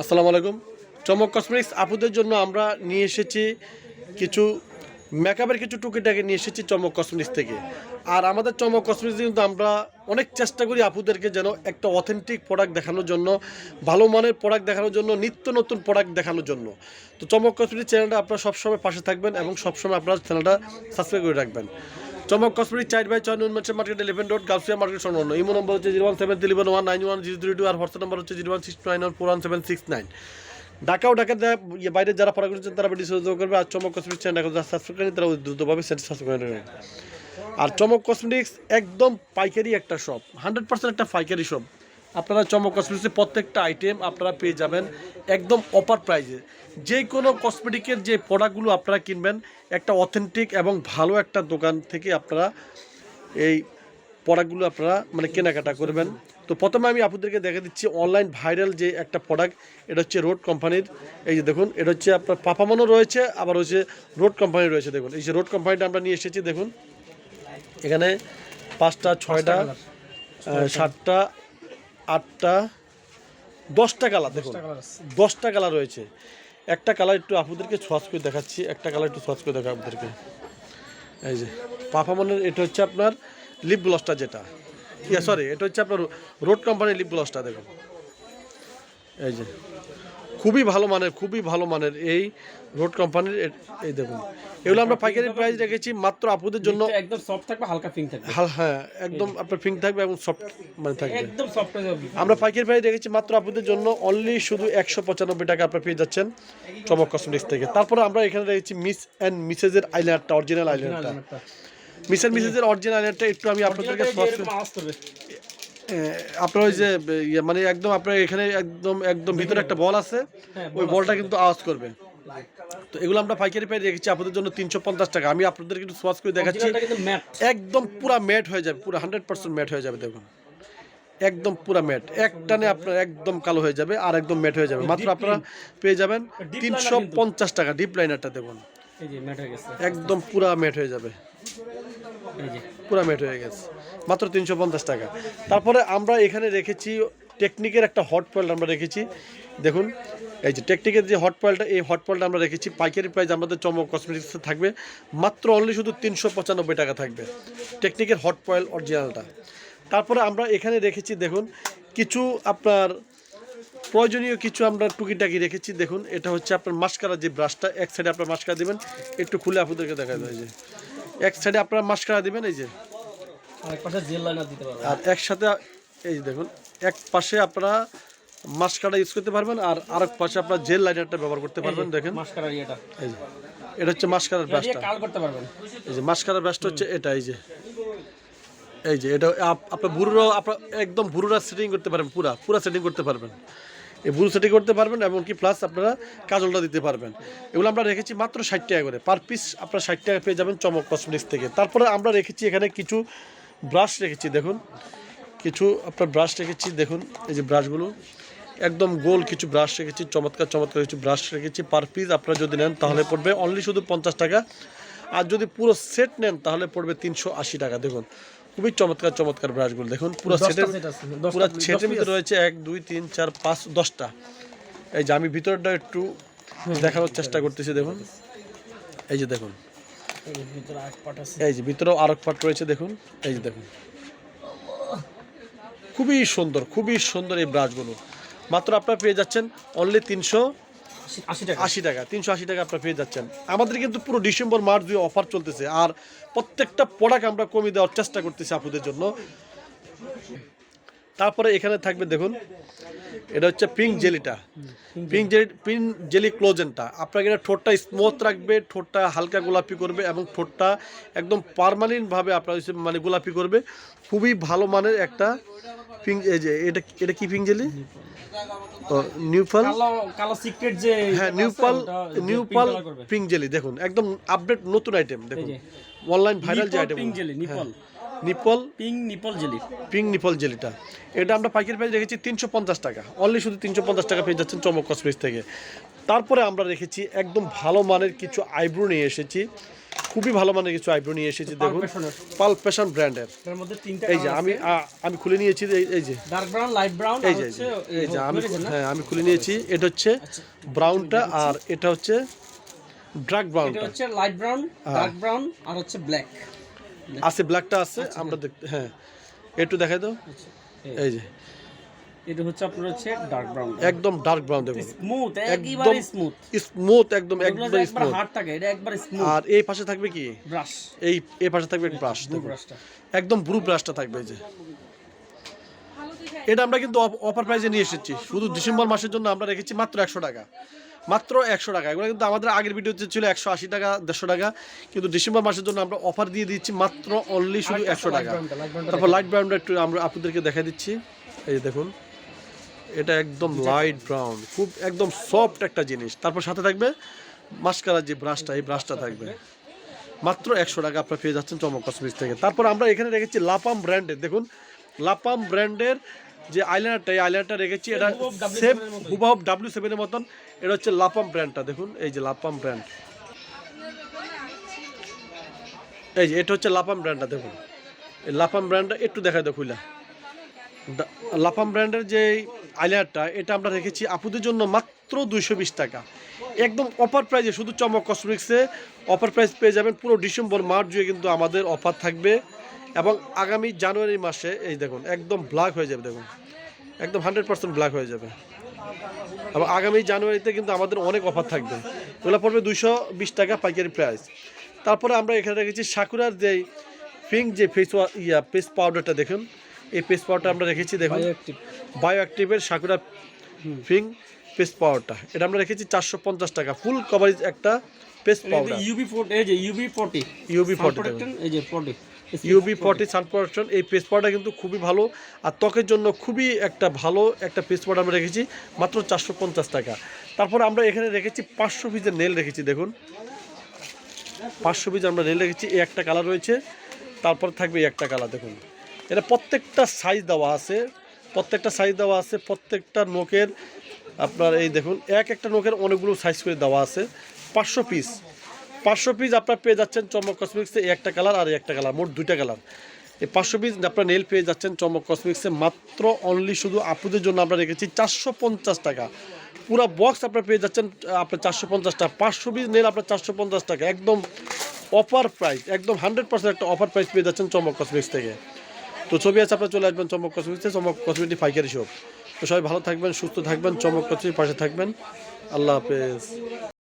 আসসালামু আলাইকুম। চমক কসমেটিক্স আপুদের জন্য আমরা নিয়ে এসেছি কিছু মেকআপের কিছু টুকিটাকে নিয়ে এসেছি চমক কসমেটিক্স থেকে। আর আমাদের চমক কসমেটিক্স কিন্তু আমরা অনেক চেষ্টা করি আপুদেরকে যেন একটা অথেন্টিক প্রোডাক্ট দেখানোর জন্য, ভালো মানের প্রোডাক্ট দেখানোর জন্য, নিত্য নতুন প্রোডাক্ট দেখানোর জন্য। তো চমক কসমেটিক্স চ্যানেলটা আপনারা সবসময় পাশে থাকবেন এবং সবসময় আপনার চ্যানেলটা সাবস্ক্রাইব করে রাখবেন। চমক কসমেটিক চাইট বাই চয়ন নুন মার্কেট ইলেভেন রোড গালফিয়া মার্কেট সংলগ্ন ইমো নম্বর হচ্ছে zero one seven three one nine one zero three two আর হোয়াটসঅ্যাপ নম্বর হচ্ছে zero one six nine one four one seven six nine Dhaka ও দেয় ইয়ে বাইরে যারা পড়া করেছেন, তারা বেশি সহযোগ করবে আর চমক কসমেটিক চ্যানেল যারা সাবস্ক্রাইব করেন তারা দ্রুতভাবে সাবস্ক্রাইব করে আর চমক কসমেটিক্স একদম পাইকারি একটা শপ হান্ড্রেড পার্সেন্ট একটা পাইকারি শপ আপনারা চমক কসমেটিক্সের প্রত্যেকটা আইটেম আপনারা পেয়ে যাবেন একদম অপার প্রাইজে যে কোনো কসমেটিকের যে প্রোডাক্টগুলো আপনারা কিনবেন একটা অথেন্টিক এবং ভালো একটা দোকান থেকে আপনারা এই প্রোডাক্টগুলো আপনারা মানে কেনাকাটা করবেন। তো প্রথমে আমি আপনাদেরকে দেখে দিচ্ছি অনলাইন ভাইরাল যে একটা প্রোডাক্ট এটা হচ্ছে রোড কোম্পানির এই যে দেখুন এটা হচ্ছে আপনার পাপামানো রয়েছে আবার হচ্ছে রোড কোম্পানি রয়েছে দেখুন। এই যে রোড কোম্পানিটা আমরা নিয়ে এসেছি দেখুন। এখানে পাঁচটা ছয়টা সাতটা আটটা দশটা কালার দেখুন। দশটা কালার রয়েছে। একটা কালার একটু আপনাদেরকে সচ করে দেখাচ্ছি একটা কালার একটু ছোঁয়াচ করে দেখা আপনাদেরকে। এই যে পাফামনের এটা হচ্ছে আপনার লিপ গ্লসটা যেটা। ইয়া সরি এটা হচ্ছে আপনার রোড কোম্পানির লিপ গ্লসটা দেখুন। এই যে খুবই ভালো মানের খুবই ভালো মানের এই রোড কোম্পানির এই দেখুন। এগুলো আমরা পাইকারি প্রাইস রেখেছি মাত্র আপুদের জন্য। একদম সফট থাকবে হালকা পিঙ্ক থাকবে। হ্যাঁ একদম আপনার পিঙ্ক থাকবে এবং সফট মানে থাকবে। একদম সফট আমরা পাইকারি প্রাইস রেখেছি মাত্র আপুদের জন্য অনলি শুধু একশো পঁচানব্বই টাকা আপনারা পেয়ে যাচ্ছেন চমক কসমেটিক্স থেকে। তারপরে আমরা এখানে রেখেছি মিস অ্যান্ড মিসেজের আইলাইনারটা অরিজিনাল আইলাইনারটা মিস অ্যান্ড মিসেজের অরিজিনাল আইলাইনারটা একটু আমি আপনাদেরকে আপনার ওই যে ইয়ে, মানে একদম আপনার এখানে একদম একদম ভিতরে একটা বল আছে হ্যাঁ, ওই বলটা কিন্তু আওয়াজ করবে। তো এগুলো আমরা পাইকারি প্রাইস রেখেছি আপনাদের জন্য তিনশো পঞ্চাশ টাকা। আমি আপনাদের কিন্তু সোয়াচ করে দেখাচ্ছি। একদম পুরা ম্যাট হয়ে যাবে পুরো হান্ড্রেড পার্সেন্ট ম্যাট হয়ে যাবে দেখুন। একদম পুরা ম্যাট এক টানে আপনার একদম কালো হয়ে যাবে আর একদম ম্যাট হয়ে যাবে। মাত্র আপনারা পেয়ে যাবেন তিনশো পঞ্চাশ টাকা ডিপ লাইনারটা দেখুন। এই যে ম্যাট হয়ে গেছে। একদম পুরা ম্যাট হয়ে যাবে। এই যে। পুরা ম্যাট হয়ে গেছে। মাত্র তিনশো পঞ্চাশ টাকা। তারপরে আমরা এখানে রেখেছি টেকনিকের একটা হট পয়েল আমরা রেখেছি। দেখুন এই যে টেকনিকের যে হট পয়েলটা এই হট পয়েলটা আমরা রেখেছি। পাইকারি প্রাইস আমাদের চমক কসমেটিক্সে থাকবে। মাত্র অনলি শুধু তিনশো পঁচানব্বই টাকা থাকবে। টেকনিকের হট পয়েল অরিজিনালটা তারপরে আমরা এখানে রেখেছি দেখুন কিছু আপনার প্রয়োজনীয় কিছু আমরা টুকিটাকি রেখেছি। দেখুন এটা হচ্ছে আপনার মাস্কারা যে ব্রাশটা এক সাইডে আপনার মাস্কারা দেবেন একটু খুলে আপনাদেরকে দেখা যায় যে। এক সাইডে আপনারা মাস্কারা দেবেন এই যে। আর একসাথে এই দেখুন এক পাশে আপনারা মাস্কারা ইউজ করতে পারবেন আর আরেক পাশে আপনার জেল লাইনারটা ব্যবহার করতে পারবেন দেখেন। মাস্কারা ইয়েটা। এই যে এটা হচ্ছে মাস্কারার ব্রাশটা। করতে পারবেন। এই যে মাস্কারার ব্রাশটা হচ্ছে এটা এই যে। এই যে এটা আপ- আপনার বুড়োরাও আপনার একদম বুড়োরা সেটিং করতে পারবেন পুরা পুরা সেটিং করতে পারবেন। এই বুড়ো সেটিং করতে পারবেন এমনকি প্লাস আপনারা কাজলটা দিতে পারবেন। এগুলো আমরা রেখেছি মাত্র ষাট টাকা করে। পার পিস আপনারা ষাট টাকা পেয়ে যাবেন চমক কসমেটিক্স থেকে। তারপরে আমরা রেখেছি এখানে কিছু ব্রাশ রেখেছি, দেখুন। কিছু আপনার ব্রাশ রেখেছি, দেখুন। এই যে ব্রাশগুলো একদম গোল কিছু ব্রাশ রেখেছি, চমৎকার চমৎকার কিছু ব্রাশ রেখেছি। পার পিস আপনারা যদি নেন তাহলে পড়বে অনলি শুধু পঞ্চাশ টাকা। আর যদি পুরো সেট নেন তাহলে পড়বে তিনশো আশি টাকা, দেখুন। খুবই চমৎকার চমৎকার ব্রাশগুলো দেখুন পুরো সেটের পুরো সেটের ভিতরে রয়েছে এক দুই তিন চার পাঁচ দশটা। এই যে আমি ভিতরটা একটু দেখানোর চেষ্টা করতেছি দেখুন। এই যে দেখুন। এই যে পাট ভিতরেও আরেক পার্ট রয়েছে দেখুন। এই যে দেখুন। খুবই সুন্দর খুবই সুন্দর এই ব্রাশগুলো মাত্র আপনারা পেয়ে যাচ্ছেন অনলি তিনশো আশি- টাকা। আশি টাকা, তিনশো আশি টাকা আপনারা পেয়ে যাচ্ছেন। আমাদের কিন্তু পুরো ডিসেম্বর মাস দুই অফার চলতেছে। আর প্রত্যেকটা প্রোডাক্ট আমরা কমিয়ে দেওয়ার চেষ্টা করতেছি আপনাদের জন্য। তারপরে এখানে থাকবে দেখুন এটা হচ্ছে পিঙ্ক জেলিটা পিঙ্ক জেলি পিঙ্ক জেলি ক্লোজেনটা আপনাকে এটা ঠোঁটটা স্মুথ রাখবে ঠোঁটটা হালকা গোলাপি করবে এবং ঠোঁটটা একদম পারমানেন্টভাবে আপনার মানে গোলাপি করবে। খুবই ভালো মানের একটা পিঙ্ক এই যে এটা এটা কি পিঙ্ক জেলি নিউপাল কালো কালো সিক্রেট যে হ্যাঁ নিউপাল নিউপাল pink পিঙ্ক জেলি দেখুন একদম আপডেট নতুন আইটেম দেখুন। অনলাইন ভাইরাল যে item pink jelly nipple nipple pink nipple jelly pink nipple জেলিটা এটা আমরা পাইকারি প্রাইস রেখেছি তিনশো পঞ্চাশ টাকা। অনলি শুধু তিনশো পঞ্চাশ টাকা পেয়ে যাচ্ছেন চমক কসমেটিক্স থেকে। তারপরে আমরা রেখেছি একদম ভালো মানের কিছু আইব্রো নিয়ে এসেছি। খুবই ভালো মানের কিছু আইব্রো নিয়ে এসেছি দেখুন। পাল ব্র্যান্ডের এই যে আমি আমি খুলে নিয়েছি এই- যে। ডার্ক ব্রাউন লাইট ব্রাউন এই যে এই যে, আমি হ্যাঁ আমি খুলে নিয়েছি। এটা হচ্ছে ব্রাউনটা আর এটা হচ্ছে ড্রাক ব্রাউনটা হচ্ছে লাইট ব্রাউন। ডার্ক ব্রাউন আর হচ্ছে ব্ল্যাক আছে ব্ল্যাকটা আছে আমরা দেখতে হ্যাঁ। একটু দেখাই দাও। এই। যে। এটা হচ্ছে আপনার হচ্ছে ডার্ক ব্রাউন একদম ডার্ক ব্রাউন দেখুন। স্মুথ একদম স্মুথ স্মুথ একদম একদম স্মুথ হার্ড থাকে এটা একবার স্মুথ আর এই পাশে থাকবে কি? ব্রাশ এই এই পাশে থাকবে ব্রাশ ব্রাশটা একদম ব্রু ব্রাশটা থাকবে এই যে। এটা আমরা কিন্তু অফার প্রাইসে নিয়ে এসেছি। শুধু ডিসেম্বর মাসের জন্য আমরা রেখেছি মাত্র একশো টাকা। মাত্র একশো টাকা। এগুলো কিন্তু আমাদের আগের ভিডিওতে ছিল একশো আশি টাকা দেড়শো টাকা। কিন্তু ডিসেম্বর মাসের জন্য আমরা অফার দিয়ে দিচ্ছি মাত্র অনলি শুধু একশো টাকা। তারপর লাইট ব্রাউনটা একটু আমরা আপনাদেরকে দেখা দিচ্ছি। এই যে দেখুন এটা একদম লাইট ব্রাউন খুব একদম সফট একটা জিনিস। তারপর সাথে থাকবে মাস্কারার যে ব্রাশটা এই ব্রাশটা থাকবে। মাত্র একশো টাকা আপনার পেয়ে যাচ্ছেন চমক কসমেটিক্স থেকে। তারপর আমরা এখানে রেখেছি লাপাম ব্র্যান্ডের দেখুন লাপাম ব্র্যান্ডের যে আইলাইনারটা এই আইলাইনারটা রেখেছি এটা হুবহুব W7 সেম এর মতোই। হুবাহুব ডাব্লিউ সেভেনের মতন। এটা হচ্ছে লাপাম ব্র্যান্ডটা দেখুন এই যে লাপাম ব্র্যান্ড এই যে এটা হচ্ছে লাপাম ব্র্যান্ডটা দেখুন। এই লাপাম ব্র্যান্ডটা একটু দেখাই দাও খুলে। দা- লাপাম ব্র্যান্ডের যে আইলাইনারটা এটা আমরা রেখেছি আপুদের জন্য মাত্র দুইশো বিশ টাকা। একদম অফার প্রাইজে শুধু চমক কসমেটিক্সে অফার প্রাইস পেয়ে যাবেন। পুরো ডিসেম্বর মার্চ জুড়ে কিন্তু আমাদের অফার থাকবে। এবং আগামী জানুয়ারি মাসে এই দেখুন একদম ব্ল্যাক হয়ে যাবে দেখুন। একদম হান্ড্রেড পার্সেন্ট ব্ল্যাক হয়ে যাবে। এবং আগামী জানুয়ারিতে কিন্তু আমাদের অনেক অফার থাকবে। এগুলো পড়বে দুশো বিশ টাকা পাইকারি প্রাইস তারপরে আমরা এখানে রেখেছি সাকুরার যে ফিঙ্ক যে ফেস ইয়া পেস্ট পাউডারটা দেখুন। এই পেস্ট পাউডার আমরা রেখেছি দেখুন। বায়ো অ্যাক্টিভের সাকুরা ফিঙ্ক পেস্ট পাউডারটা এটা আমরা রেখেছি চারশো পঞ্চাশ টাকা। ফুল কভারেজ একটা পেস্ট পাউডার ইউবি এই যে ইউবি ফোর্টি ইউবি ফর্টি এই যে forty UV forty sun protection এই পেস্ট পাউডার কিন্তু খুবই ভালো আর ত্বকের জন্য খুবই একটা ভালো একটা পেস্ট পাউডার আমরা রেখেছি মাত্র চারশো পঞ্চাশ টাকা। তারপর আমরা এখানে রেখেছি পাঁচশো পিসের নেল রেখেছি দেখুন। পাঁচশো পিস আমরা নেল রেখেছি এই একটা কালার রয়েছে তারপর থাকবে এই একটা কালার দেখুন। এটা প্রত্যেকটা সাইজ দেওয়া আছে প্রত্যেকটা সাইজ দেওয়া আছে প্রত্যেকটা নোকের আপনার এই দেখুন এক একটা নোকের অনেকগুলো সাইজ করে দেওয়া আছে। পাঁচশো পিস পাঁচশো পিস আপনার পেয়ে যাচ্ছেন চমক কসমিক্সে একটা কালার আর একটা কালার মোট দুইটা কালার এই পাঁচশো পিস আপনার নেল পেয়ে যাচ্ছেন চমক কসমিক্সে মাত্র অনলি শুধু আপুদের জন্য আমরা রেখেছি চারশো পঞ্চাশ টাকা। পুরো বক্স আপনার পেয়ে যাচ্ছেন আপনার চারশো পঞ্চাশ টাকা। পাঁচশো পিস নেল আপনার চারশো পঞ্চাশ টাকা। একদম অফার প্রাইস একদম হান্ড্রেড পার্সেন্ট একটা অফার প্রাইস পেয়ে যাচ্ছেন চমক কসমিক্স থেকে। তো ছবি আছে, আপনার চলে আসবেন চমক কসমিক্সে চমক কসমেটিক পাইকারি শপ তো সবাই ভালো থাকবেন, সুস্থ থাকবেন, চমক কসমেটিক পাশে থাকবেন। আল্লাহ হাফেজ।